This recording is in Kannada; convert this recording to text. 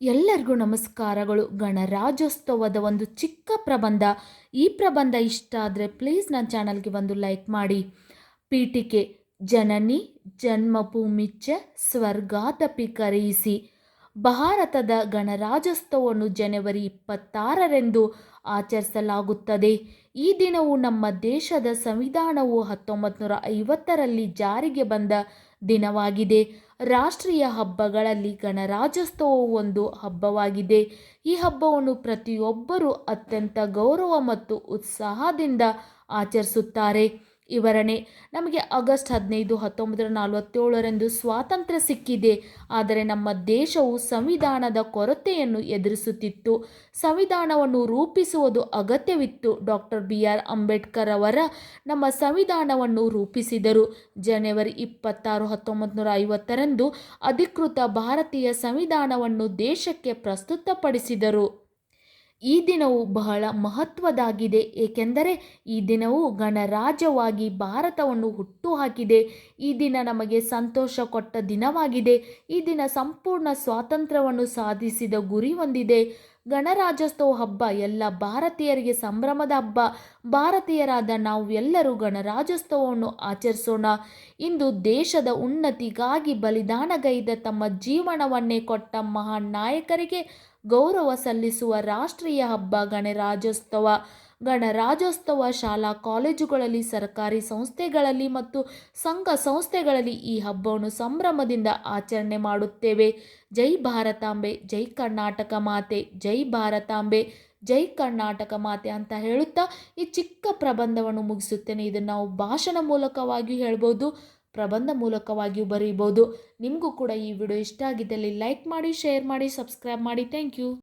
ಎಲ್ಲರಿಗೂ ನಮಸ್ಕಾರಗಳು. ಗಣರಾಜ್ಯೋತ್ಸವದ ಒಂದು ಚಿಕ್ಕ ಪ್ರಬಂಧ. ಈ ಪ್ರಬಂಧ ಇಷ್ಟ ಆದರೆ ಪ್ಲೀಸ್ ನನ್ನ ಚಾನಲ್ಗೆ ಒಂದು ಲೈಕ್ ಮಾಡಿ. ಪೀಠಿಕೆ, ಜನನಿ ಜನ್ಮಭೂಮಿಚ್ಚ ಸ್ವರ್ಗಾತಪಿ ಕರೆಯಿಸಿ. ಭಾರತದ ಗಣರಾಜ್ಯೋತ್ಸವವನ್ನು ಜನವರಿ ಇಪ್ಪತ್ತಾರರೆಂದು ಆಚರಿಸಲಾಗುತ್ತದೆ. ಈ ದಿನವು ನಮ್ಮ ದೇಶದ ಸಂವಿಧಾನವು ಹತ್ತೊಂಬತ್ತು ನೂರ ಐವತ್ತರಲ್ಲಿ ಜಾರಿಗೆ ಬಂದ ದಿನವಾಗಿದೆ. ರಾಷ್ಟ್ರೀಯ ಹಬ್ಬಗಳಲ್ಲಿ ಗಣರಾಜ್ಯೋತ್ಸವವು ಒಂದು ಹಬ್ಬವಾಗಿದೆ. ಈ ಹಬ್ಬವನ್ನು ಪ್ರತಿಯೊಬ್ಬರೂ ಅತ್ಯಂತ ಗೌರವ ಮತ್ತು ಉತ್ಸಾಹದಿಂದ ಆಚರಿಸುತ್ತಾರೆ. ವಿವರಣೆ. ನಮಗೆ ಆಗಸ್ಟ್ ಹದಿನೈದು ಹತ್ತೊಂಬತ್ತು ನಲವತ್ತೇಳರಂದು ಸ್ವಾತಂತ್ರ್ಯ ಸಿಕ್ಕಿದೆ. ಆದರೆ ನಮ್ಮ ದೇಶವು ಸಂವಿಧಾನದ ಕೊರತೆಯನ್ನು ಎದುರಿಸುತ್ತಿತ್ತು. ಸಂವಿಧಾನವನ್ನು ರೂಪಿಸುವುದು ಅಗತ್ಯವಿತ್ತು. ಡಾಕ್ಟರ್ ಬಿ ಆರ್ ಅಂಬೇಡ್ಕರ್ ಅವರ ನಮ್ಮ ಸಂವಿಧಾನವನ್ನು ರೂಪಿಸಿದರು. ಜನವರಿ ಇಪ್ಪತ್ತಾರು ಹತ್ತೊಂಬತ್ತು ನೂರ ಐವತ್ತರಂದು ಅಧಿಕೃತ ಭಾರತೀಯ ಸಂವಿಧಾನವನ್ನು ದೇಶಕ್ಕೆ ಪ್ರಸ್ತುತಪಡಿಸಿದರು. ಈ ದಿನವು ಬಹಳ ಮಹತ್ವದಾಗಿದೆ. ಏಕೆಂದರೆ ಈ ದಿನವು ಗಣರಾಜ್ಯವಾಗಿ ಭಾರತವನ್ನು ಹುಟ್ಟುಹಾಕಿದೆ. ಈ ದಿನ ನಮಗೆ ಸಂತೋಷ ಕೊಟ್ಟ ದಿನವಾಗಿದೆ. ಈ ದಿನ ಸಂಪೂರ್ಣ ಸ್ವಾತಂತ್ರ್ಯವನ್ನು ಸಾಧಿಸಿದ ಗುರಿ ಹೊಂದಿದೆ. ಗಣರಾಜ್ಯೋತ್ಸವ ಹಬ್ಬ ಎಲ್ಲ ಭಾರತೀಯರಿಗೆ ಸಂಭ್ರಮದ ಹಬ್ಬ. ಭಾರತೀಯರಾದ ನಾವು ಎಲ್ಲರೂ ಗಣರಾಜ್ಯೋತ್ಸವವನ್ನು ಆಚರಿಸೋಣ. ಇಂದು ದೇಶದ ಉನ್ನತಿಗಾಗಿ ಬಲಿದಾನಗೈದ ತಮ್ಮ ಜೀವನವನ್ನೇ ಕೊಟ್ಟ ಮಹಾನ್ ನಾಯಕರಿಗೆ ಗೌರವ ಸಲ್ಲಿಸುವ ರಾಷ್ಟ್ರೀಯ ಹಬ್ಬ ಗಣರಾಜ್ಯೋತ್ಸವ. ಗಣರಾಜ್ಯೋತ್ಸವ ಶಾಲಾ ಕಾಲೇಜುಗಳಲ್ಲಿ, ಸರ್ಕಾರಿ ಸಂಸ್ಥೆಗಳಲ್ಲಿ ಮತ್ತು ಸಂಘ ಸಂಸ್ಥೆಗಳಲ್ಲಿ ಈ ಹಬ್ಬವನ್ನು ಸಂಭ್ರಮದಿಂದ ಆಚರಣೆ ಮಾಡುತ್ತೇವೆ. ಜೈ ಭಾರತಾಂಬೆ, ಜೈ ಕರ್ನಾಟಕ ಮಾತೆ, ಜೈ ಭಾರತಾಂಬೆ, ಜೈ ಕರ್ನಾಟಕ ಮಾತೆ ಅಂತ ಹೇಳುತ್ತಾ ಈ ಚಿಕ್ಕ ಪ್ರಬಂಧವನ್ನು ಮುಗಿಸುತ್ತೇನೆ. ಇದನ್ನು ನಾವು ಭಾಷಣ ಮೂಲಕವಾಗಿಯೂ ಹೇಳ್ಬೋದು. ಪ್ರಬಂಧ ಮೂಲಕವಾಗಿಯೂ ಬರೀಬೋದು ನಿಮಗೂ ಕೂಡ ಈ ವಿಡಿಯೋ ಇಷ್ಟ ಆಗಿದ್ದಲ್ಲಿ ಲೈಕ್ ಮಾಡಿ, ಶೇರ್ ಮಾಡಿ, ಸಬ್ಸ್ಕ್ರೈಬ್ ಮಾಡಿ. Thank you.